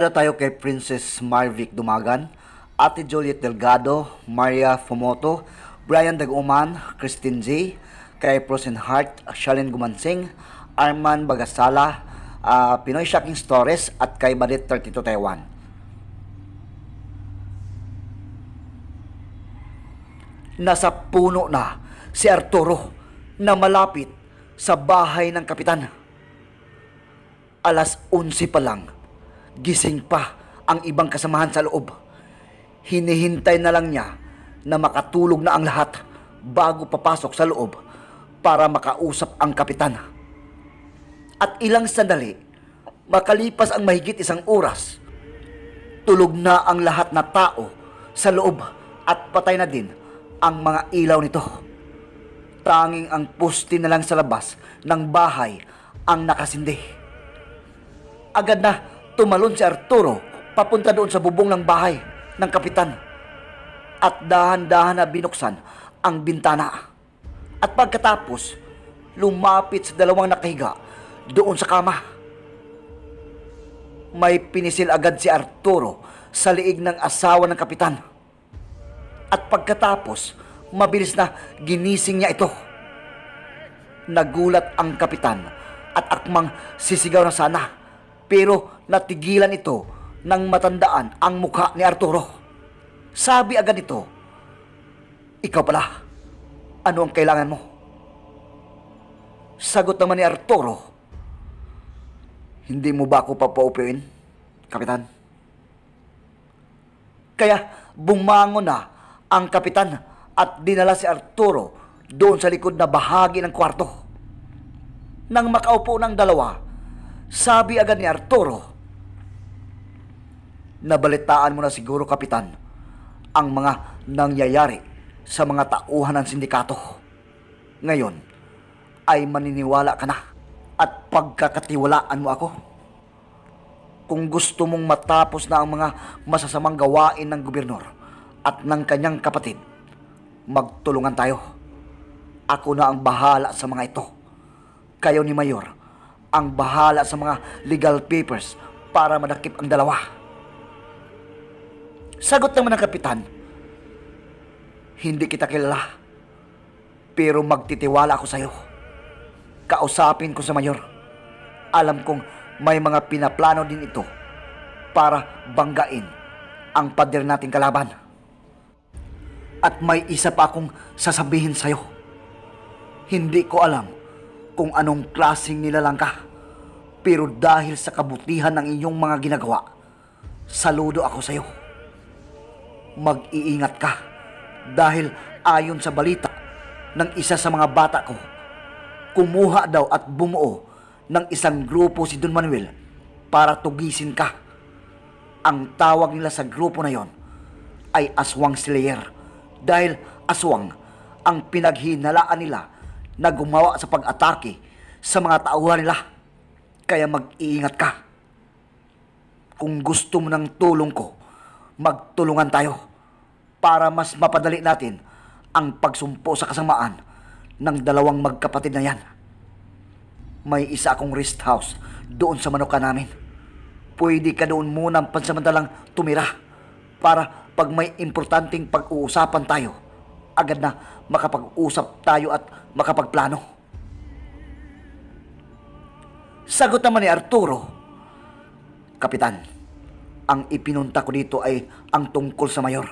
Shoutout tayo kay Princess Marvic Dumagan, Ate Juliet Delgado, Maria Fumoto, Brian Daguman, Christine J, kay Prosen Hart, Shalin Gumansing, Arman Bagasala, ah, Pinoy Shocking Stories, at kay Badit 32 Taiwan. Nasa puno na si Arturo na malapit sa bahay ng kapitan. Alas 11 pa lang, gising pa ang ibang kasamahan sa loob. Hinihintay na lang niya na makatulog na ang lahat bago papasok sa loob para makausap ang kapitan. At ilang sandali, makalipas ang mahigit isang oras, tulog na ang lahat na tao sa loob at patay na din ang mga ilaw nito. Tanging ang pusti na lang sa labas ng bahay ang nakasindi. Agad na tumalon si Arturo papunta doon sa bubong ng bahay ng kapitan. At dahan-dahan na binuksan ang bintana. At pagkatapos, lumapit sa dalawang nakahiga doon sa kama. May pinisil agad si Arturo sa liig ng asawa ng kapitan. At pagkatapos, mabilis na ginising niya ito. Nagulat ang kapitan at akmang sisigaw na sana. Pero natigilan ito nang matandaan ang mukha ni Arturo. Sabi agad ito, Ikaw pala, ano ang kailangan mo? Sagot naman ni Arturo, Hindi mo ba ako papaupuin, kapitan? Kaya bumangon na ang kapitan at dinala si Arturo doon sa likod na bahagi ng kwarto. Nang makaupo ng dalawa, sabi agad ni Arturo, Nabalitaan mo na siguro, kapitan, ang mga nangyayari sa mga tauhan ng sindikato. Ngayon, ay maniniwala ka na at pagkakatiwalaan mo ako. Kung gusto mong matapos na ang mga masasamang gawain ng gobernador at ng kanyang kapatid, magtulungan tayo. Ako na ang bahala sa mga ito. Kayo ni Mayor, ang bahala sa mga legal papers para madakip ang dalawa. Sagot naman ng kapitan, hindi kita kilala, pero magtitiwala ako sa'yo. Kausapin ko sa mayor. Alam kong may mga pinaplano din ito para banggain ang pader nating kalaban. At may isa pa akong sasabihin sa'yo. Hindi ko alam kung anong klaseng nilalang ka. Pero dahil sa kabutihan ng iyong mga ginagawa, saludo ako sa'yo. Mag-iingat ka dahil ayon sa balita ng isa sa mga bata ko, kumuha daw at bumuo ng isang grupo si Don Manuel para tugisin ka. Ang tawag nila sa grupo na yon ay Aswang Slayer dahil aswang ang pinaghinalaan nila na gumawa sa pag-atake sa mga tauhan nila. Kaya mag-iingat ka. Kung gusto mo ng tulong ko, magtulungan tayo para mas mapadali natin ang pagsumpo sa kasamaan ng dalawang magkapatid na yan. May isa akong rest house doon sa manuka namin. Pwede ka doon muna pansamantalang tumira para pag may importanteng pag-uusapan tayo, agad na makapag-usap tayo at makapagplano. Sagot naman ni Arturo, Kapitan, ang ipinunta ko dito ay ang tungkol sa mayor.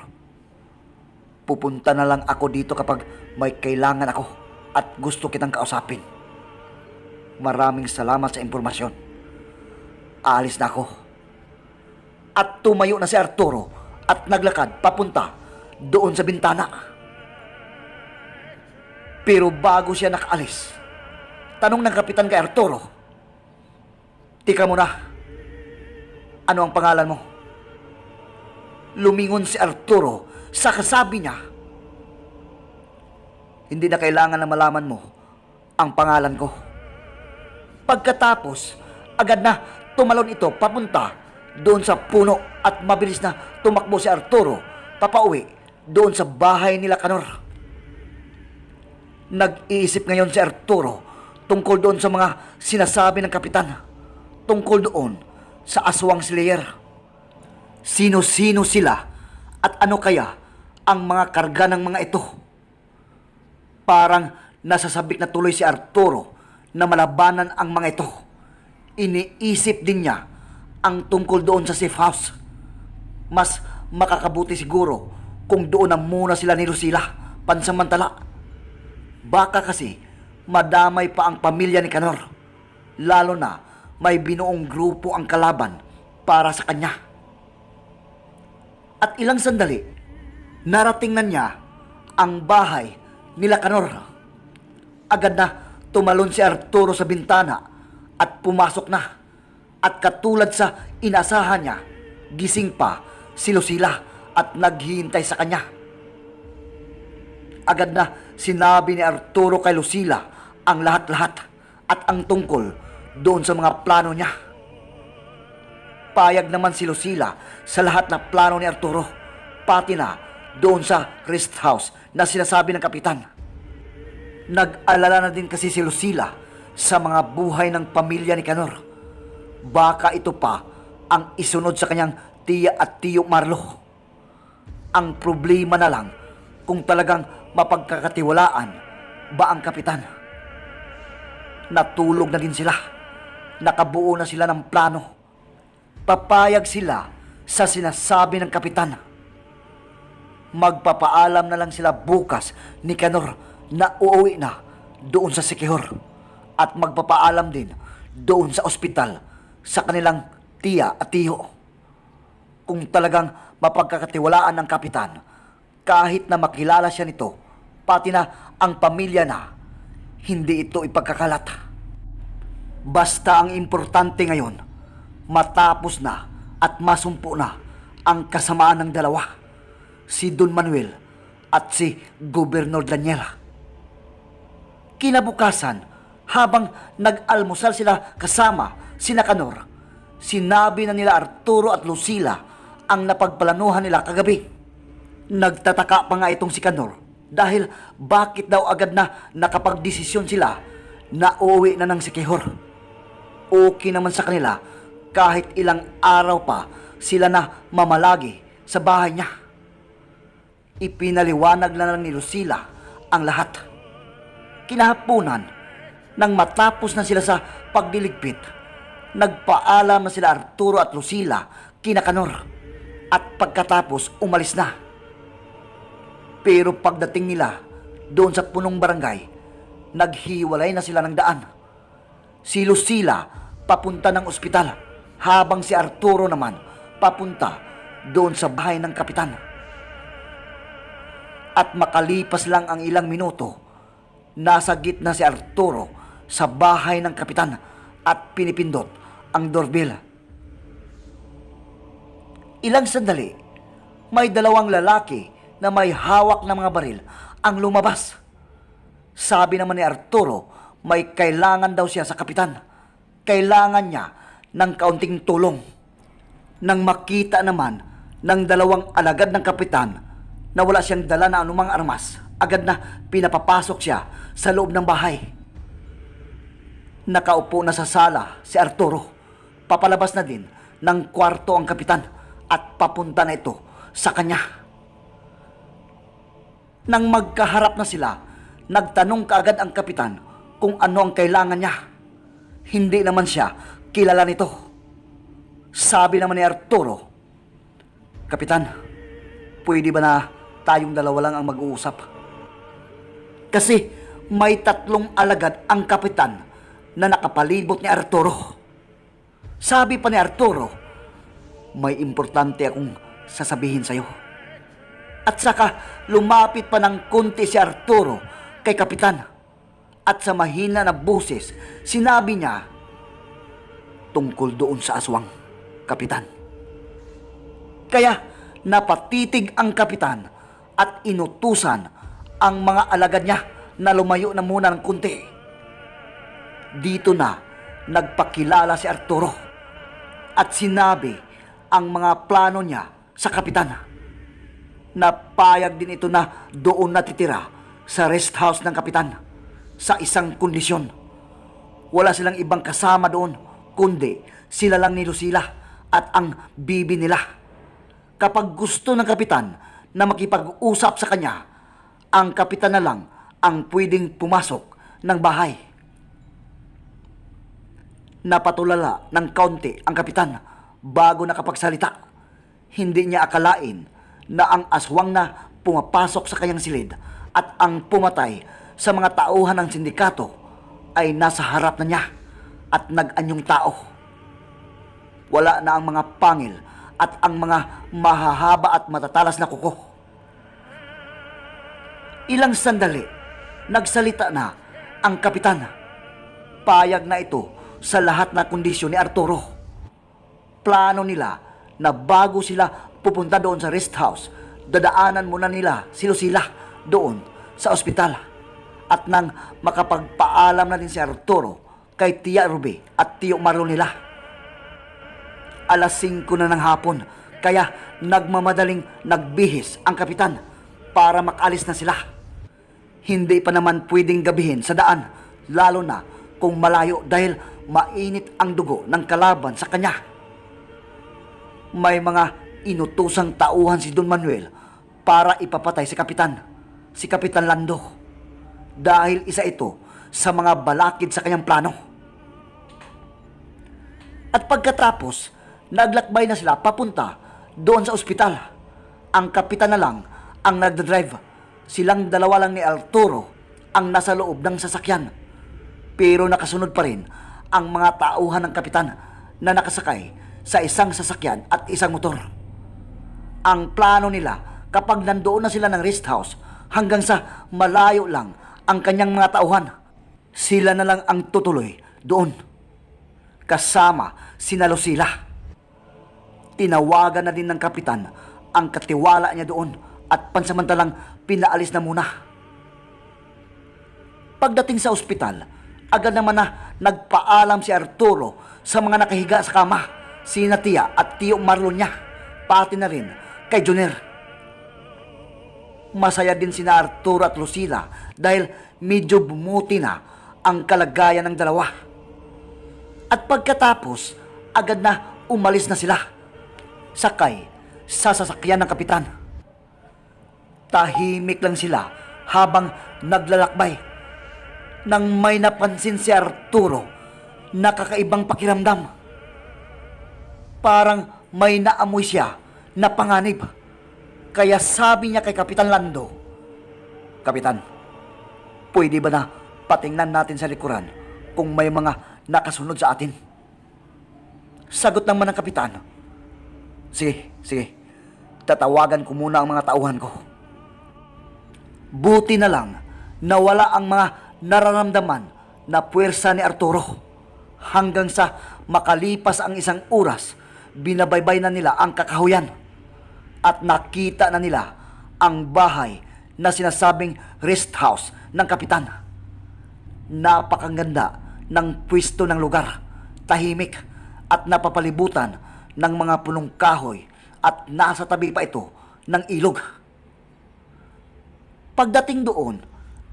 Pupunta na lang ako dito kapag may kailangan ako at gusto kitang kausapin. Maraming salamat sa impormasyon. Aalis na ako. At tumayo na si Arturo at naglakad papunta doon sa bintana. Pero bago siya nakaalis, tanong ng kapitan kay Arturo, Tika muna, ano ang pangalan mo? Lumingon si Arturo sa kasabi niya, Hindi na kailangan na malaman mo ang pangalan ko. Pagkatapos, agad na tumalon ito papunta doon sa puno at mabilis na tumakbo si Arturo papauwi doon sa bahay nila Kanor. Nag-iisip ngayon si Arturo tungkol doon sa mga sinasabi ng kapitan tungkol doon sa aswang slayer. sino-sino sila at ano kaya ang mga karga ng mga ito. Parang nasasabik na tuloy si Arturo na malabanan ang mga ito. Iniisip din niya ang tungkol doon sa safe house. Mas makakabuti siguro kung doon na muna sila ni Lucila pansamantala. Baka kasi madamay pa ang pamilya ni Canor. Lalo na may binuong grupo ang kalaban para sa kanya. At ilang sandali, narating na niya ang bahay nila Canor. Agad na tumalon si Arturo sa bintana at pumasok na. At katulad sa inasahan niya, gising pa si Lucila at naghihintay sa kanya. Agad na sinabi ni Arturo kay Lucila ang lahat-lahat at ang tungkol doon sa mga plano niya. Payag naman si Lucila sa lahat na plano ni Arturo, pati na doon sa rest house na sinasabi ng kapitan. Nag-alala na din kasi si Lucila sa mga buhay ng pamilya ni Canor. Baka ito pa ang isunod sa kanyang tiya at tiyo Marlo. Ang problema na lang kung talagang mapagkakatiwalaan ba ang kapitan. Natulog na din sila. Nakabuo na sila ng plano. Papayag sila sa sinasabi ng kapitan. Magpapaalam na lang sila bukas ni Canor na uuwi na doon sa Sikihor. At magpapaalam din doon sa ospital sa kanilang tiya at tiyo. Kung talagang mapagkakatiwalaan ng kapitan, kahit na makilala siya nito, pati na ang pamilya na, hindi ito ipagkakalat. Basta ang importante ngayon, matapos na at masumpo na ang kasamaan ng dalawa, si Don Manuel at si Gobernador Daniela. Kinabukasan, habang nag-almusal sila kasama si Nakanor, sinabi na nila Arturo at Lucila ang napagplanuhan nila kagabi. Nagtataka pa nga itong si Kanor dahil bakit daw agad na nakapagdesisyon sila na uuwi na ng Sikihor. Okay naman sa kanila kahit ilang araw pa sila na mamalagi sa bahay niya. Ipinaliwanag na lang ni Lucila ang lahat. Kinahaponan, nang matapos na sila sa pagdiligpit, nagpaalam na sila Arturo at Lucila kina Kanor at pagkatapos umalis na. Pero pagdating nila doon sa punong barangay, naghiwalay na sila ng daan. Si Lucila papunta ng ospital habang si Arturo naman papunta doon sa bahay ng kapitan. At makalipas lang ang ilang minuto, nasa gitna si Arturo sa bahay ng kapitan at pinipindot ang doorbell. Ilang sandali, may dalawang lalaki na may hawak ng mga baril ang lumabas. Sabi naman ni Arturo, may kailangan daw siya sa kapitan. Kailangan niya ng kaunting tulong. Nang makita naman ng dalawang alagad ng kapitan na wala siyang dala na anumang armas, agad na pinapapasok siya sa loob ng bahay. Nakaupo na sa sala si Arturo. Papalabas na din ng kwarto ang kapitan at papunta na ito sa kanya. Nang magkaharap na sila, nagtanong kaagad ang kapitan kung ano ang kailangan niya. Hindi naman siya kilala nito. Sabi naman ni Arturo, Kapitan, pwede ba na tayong dalawa lang ang mag-uusap? Kasi may tatlong alagad ang kapitan na nakapalibot ni Arturo. Sabi pa ni Arturo, may importante akong sasabihin sa'yo. At saka lumapit pa ng konti si Arturo kay Kapitan. At sa mahina na boses, sinabi niya, tungkol doon sa aswang, Kapitan. Kaya napatitig ang Kapitan at inutusan ang mga alagad niya na lumayo na muna ng kunti. Dito na nagpakilala si Arturo at sinabi ang mga plano niya sa kapitan. Napayag din ito na doon natitira sa rest house ng kapitan sa isang kondisyon. Wala silang ibang kasama doon, kundi sila lang ni Lucila at ang bibi nila. kapag gusto ng kapitan na makipag-usap sa kanya, ang kapitan na lang ang pwedeng pumasok ng bahay. Napatulala ng kaunti ang kapitan bago nakapagsalita. Hindi niya akalain na ang aswang na pumapasok sa kanyang silid at ang pumatay sa mga tauhan ng sindikato ay nasa harap na niya at nag-anyong tao. Wala na ang mga pangil at ang mga mahahaba at matatalas na kuko. Ilang sandali, nagsalita na ang kapitan. Payag na ito sa lahat na kondisyon ni Arturo. Plano nila na bago sila pupunta doon sa rest house, dadaanan muna nila si Lucila doon sa ospital. At nang makapagpaalam na din si Arturo kay Tia Ruby at Tio Marlo nila. Alas 5 na ng hapon, kaya nagmamadaling nagbihis ang kapitan para makalis na sila. Hindi pa naman pwedeng gabihin sa daan, lalo na kung malayo dahil mainit ang dugo ng kalaban sa kanya. May mga inutusang tauhan si Don Manuel para ipapatay si Kapitan, si Kapitan Lando. Dahil isa ito sa mga balakid sa kanyang plano. At pagkatapos, naglakbay na sila papunta doon sa ospital. Ang kapitan na lang ang nagdadrive. Silang dalawa lang ni Arturo ang nasa loob ng sasakyan. Pero nakasunod pa rin ang mga tauhan ng kapitan na nakasakay sa isang sasakyan at isang motor. Ang plano nila kapag nandoon na sila ng rest house hanggang sa malayo lang ang kanyang mga tauhan, sila na lang ang tutuloy doon kasama sina Lucila. Tinawagan na din ng kapitan ang katiwala niya doon at pansamantalang pinaalis na muna. Pagdating sa ospital, agad naman na nagpaalam si Arturo sa mga nakahiga sa kama, si Natia at Tio Marlon niya, pati na rin kay Junior. Masaya din sina Arturo at Lucila dahil medyo bumuti na ang kalagayan ng dalawa. At pagkatapos, agad na umalis na sila. Sakay sa sasakyan ng kapitan. Tahimik lang sila habang naglalakbay. Nang may napansin si Arturo, nakakaibang pakiramdam. Parang may naamoy siya na panganib. Kaya sabi niya kay Kapitan Lando, Kapitan, pwede ba na patingnan natin sa likuran kung may mga nakasunod sa atin? Sagot naman ng kapitan, Sige, sige. Tatawagan ko muna ang mga tauhan ko. Buti na lang nawala ang mga nararamdaman na puwersa ni Arturo. Hanggang sa makalipas ang isang oras, binabaybay na nila ang kakahuyan. At nakita na nila ang bahay na sinasabing rest house ng kapitan. Napakaganda ng pwesto ng lugar, tahimik at napapalibutan ng mga punong kahoy at nasa tabi pa ito ng ilog. Pagdating doon,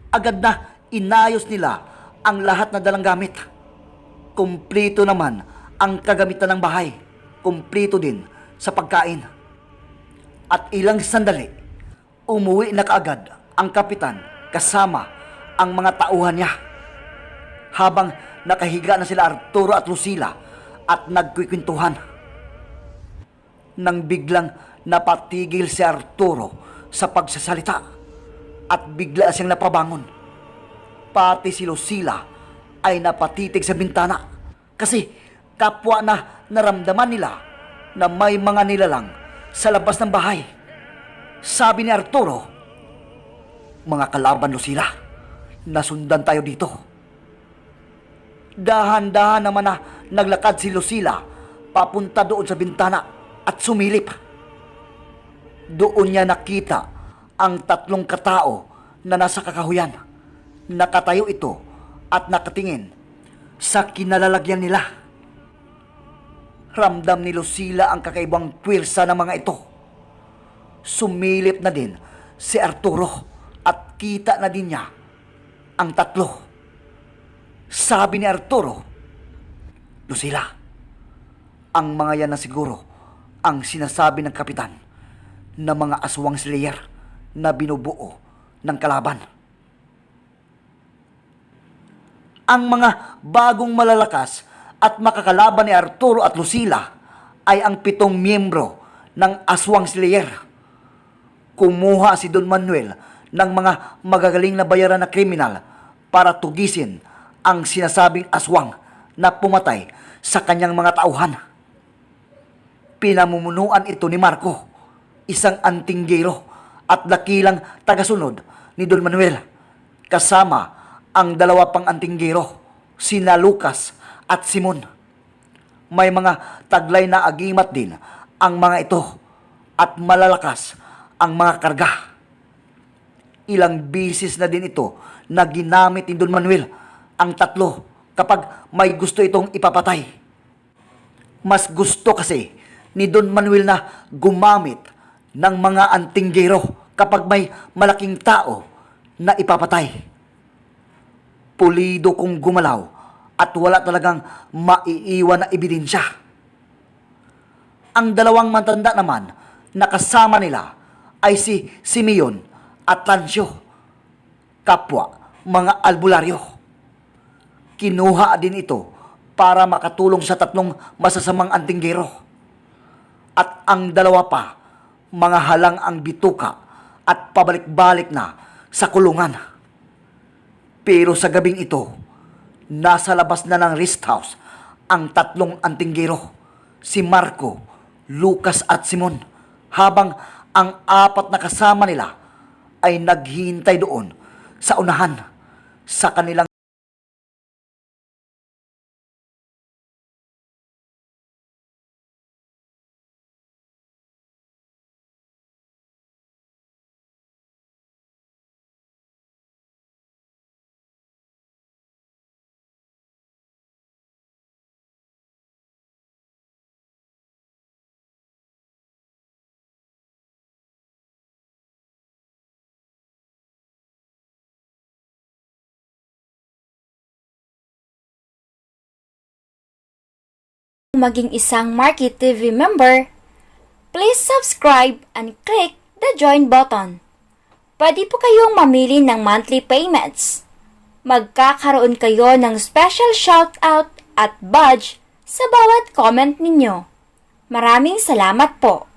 agad na inayos nila ang lahat na dalang gamit. Kumplito naman ang kagamitan ng bahay. Kumplito din sa pagkain. At ilang sandali, umuwi na kaagad ang kapitan kasama ang mga tauhan niya. Habang nakahiga na sila Arturo at Lucila at nagkikwentuhan nang biglang napatigil si Arturo sa pagsasalita at bigla siyang napabangon. Pati si Lucila ay napatitig sa bintana kasi kapwa na naramdaman nila na may mga nilalang sa labas ng bahay. Sabi ni Arturo, Mga kalaban Lucila, nasundan tayo dito. Dahan-dahan naman na naglakad si Lucila papunta doon sa bintana at sumilip. Doon niya nakita ang tatlong katao na nasa kakahuyan. Nakatayo ito at nakatingin sa kinalalagyan nila. Ramdam ni Lucila ang kakaibang pwirsa ng mga ito. Sumilip na din si Arturo at kita na din niya ang tatlo. Sabi ni Arturo, Lucila, ang mga yan na siguro ang sinasabi ng kapitan na mga aswang slayer na binubuo ng kalaban. Ang mga bagong malalakas at makakalaban ni Arturo at Lucila ay ang pitong miyembro ng Aswang Slayer. Kumuha si Don Manuel ng mga magagaling na bayaran na kriminal para tugisin ang sinasabing aswang na pumatay sa kanyang mga tauhan. Pinamumunuan ito ni Marco, isang antinggero at dakilang tagasunod ni Don Manuel, kasama ang dalawa pang antinggero, sina Lucas at Simon. May mga taglay na agimat din ang mga ito at malalakas ang mga karga. Ilang bisis na din ito na ginamit ni Don Manuel ang tatlo kapag may gusto itong ipapatay. Mas gusto kasi ni Don Manuel na gumamit ng mga antinggero kapag may malaking tao na ipapatay. Pulido kung gumalaw at wala talagang maiiwan na ebidensya. Ang dalawang matanda naman na kasama nila ay si Simeon at Tansyo, kapwa mga albularyo. Kinuha din ito para makatulong sa tatlong masasamang antinggero. At ang dalawa pa, mga halang ang bituka at pabalik-balik na sa kulungan. Pero sa gabing ito, nasa labas na ng rest house ang tatlong antinggero, si Marco, Lucas at Simon, habang ang apat na kasama nila ay naghihintay doon sa unahan sa kanilang maging isang Market TV member, please subscribe and click the join button. Pwede po kayong mamili ng monthly payments. Magkakaroon kayo ng special shoutout at badge sa bawat comment ninyo. Maraming salamat po!